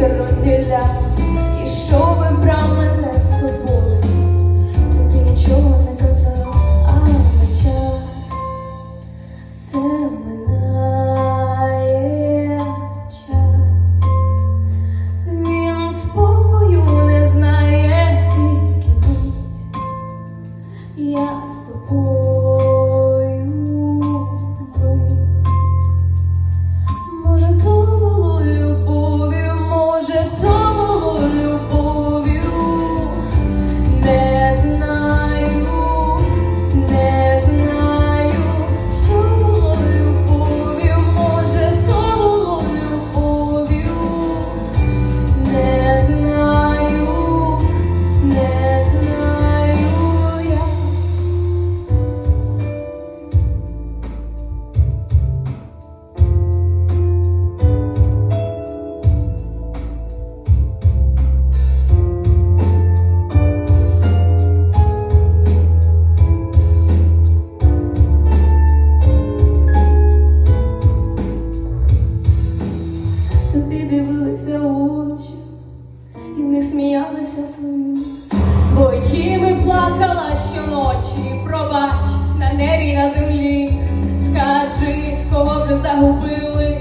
cerros de la серця своїм. Своїми плакала щоночі, пробач на небі, на землі. Скажи, кого б загубили.